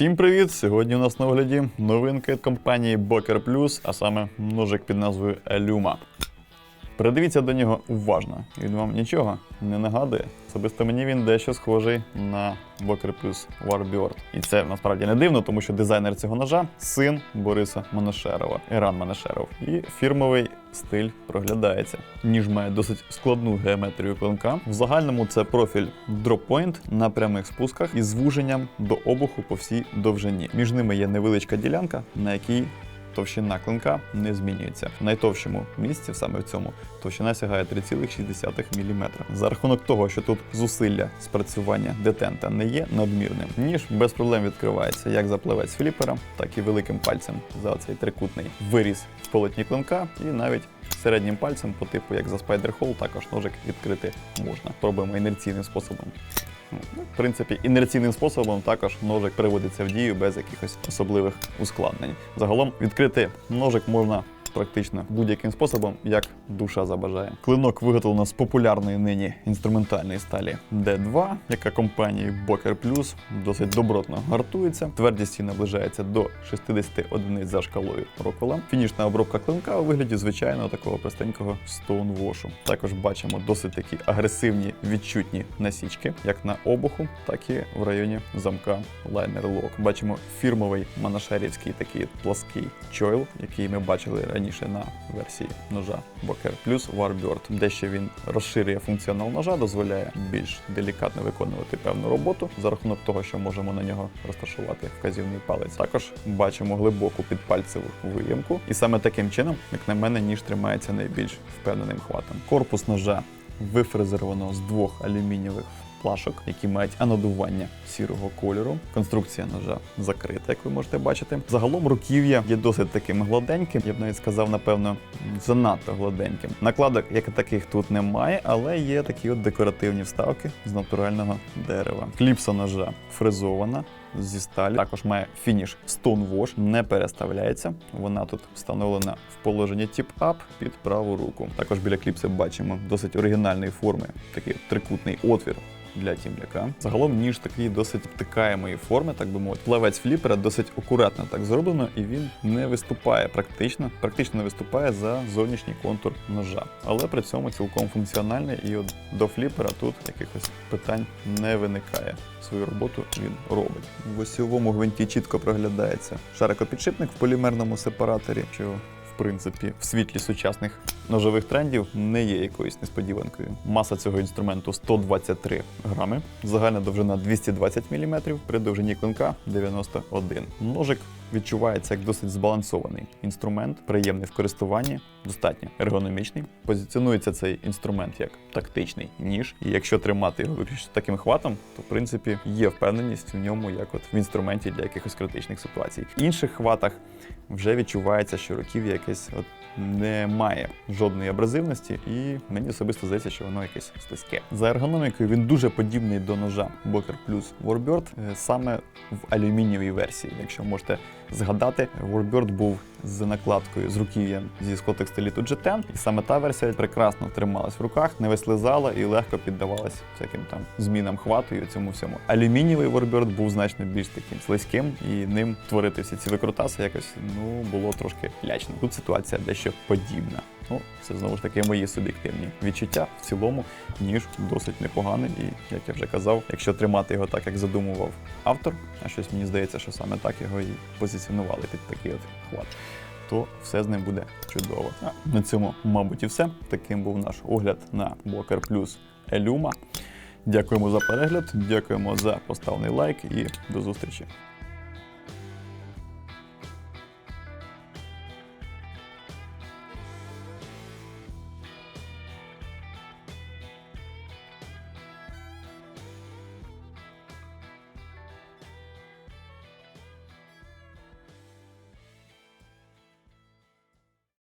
Всім привіт! Сьогодні у нас на огляді новинки компанії Boker Plus, а саме ножик під назвою Eluma. Придивіться до нього уважно, він вам нічого не нагадує. Особисто мені він дещо схожий на Boker Plus Warbird. І це насправді не дивно, тому що дизайнер цього ножа син Бориса Манашерова, Іран Манашеров. І фірмовий стиль проглядається. Ніж має досить складну геометрію клинка. В загальному це профіль Drop Point на прямих спусках із звуженням до обуху по всій довжині. Між ними є невеличка ділянка, на якій товщина клинка не змінюється. В найтовщому місці, саме в цьому, товщина сягає 3,6 мм. За рахунок того, що тут зусилля спрацювання детента не є надмірним, ніж без проблем відкривається як за плавець фліпера, так і великим пальцем за цей трикутний виріз в полотні клинка, і навіть середнім пальцем, по типу як за Spider Hole, також ножик відкрити можна. Пробуємо інерційним способом. Ну, В принципі, інерційним способом також ножик приводиться в дію без якихось особливих ускладнень. Загалом відкрити ножик можна практично будь-яким способом, як душа забажає. Клинок виготовлено з популярної нині інструментальної сталі D2, яка компанією Boker Plus досить добротно гартується. Твердість її наближається до 60 одиниць за шкалою Роквелла. Фінішна обробка клинка у вигляді звичайного такого простенького стоунвошу. Також бачимо досить такі агресивні відчутні насічки, як на обуху, так і в районі замка Liner Lock. Бачимо фірмовий манашерівський такий плаский чойл, який ми бачили раніше на версії ножа Boker Plus Warbird. Дещо він розширює функціонал ножа, дозволяє більш делікатно виконувати певну роботу за рахунок того, що можемо на нього розташувати вказівний палець. Також бачимо глибоку підпальцеву виємку, і саме таким чином, як на мене, ніж тримається найбільш впевненим хватом. Корпус ножа вифрезеровано з двох алюмінієвих плашок, які мають анодування сірого кольору. Конструкція ножа закрита, як ви можете бачити. Загалом руків'я є досить таким гладеньким, я б навіть сказав, напевно, занадто гладеньким. Накладок як і таких тут немає, але є такі от декоративні вставки з натурального дерева. Кліпса ножа фрезована. Зі сталі також має фініш Stone не переставляється. Вона тут встановлена в положенні тіп-ап під праву руку. Також біля кліпси бачимо досить оригінальної форми, такий трикутний отвір для тімляка. Загалом ніж такий досить обтикаємої форми, так би мовити. Плавець фліпера досить акуратно так зроблено, і він не виступає практично, практично не виступає за зовнішній контур ножа. Але при цьому цілком функціональний, і от до фліпера тут якихось питань не виникає. Свою роботу він робить. В осьовому гвинті чітко проглядається. Шарикопідшипник в полімерному сепараторі, що принципі, в світлі сучасних ножових трендів не є якоюсь несподіванкою. Маса цього інструменту 123 грами, загальна довжина 220 мм, при довжині клинка 91. Ножик відчувається як досить збалансований інструмент, приємний в користуванні, достатньо ергономічний. Позиціонується цей інструмент як тактичний ніж, і якщо тримати його виключно таким хватом, то в принципі є впевненість в ньому, як от в інструменті для якихось критичних ситуацій. В інших хватах вже відчувається, що руків'я якесь от не має жодної абразивності, і мені особисто здається, що воно якесь слизьке. За ергономікою він дуже подібний до ножа Boker Plus Warbird, е, саме в алюмінієвій версії. Якщо можете згадати, Warbird був з накладкою з руків'ям зі склотекстиліту G10, і саме та версія прекрасно трималась в руках, не вислизала і легко піддавалась всяким там змінам хвату і цьому всьому. Алюмінієвий Warbird був значно більш таким слизьким, і ним творити всі ці викрутаси якось ну було трошки лячно. Тут ситуація дещо подібна. Ну, це знову ж таки мої суб'єктивні відчуття. В цілому ніж досить непоганий, і як я вже казав, якщо тримати його так, як задумував автор, а щось мені здається, що саме так його і позиціонували під такий от хват. То все з ним буде чудово. А на цьому, мабуть, і все. Таким був наш огляд на Blocker Plus Елюма. Дякуємо за перегляд, дякуємо за поставлений лайк і до зустрічі.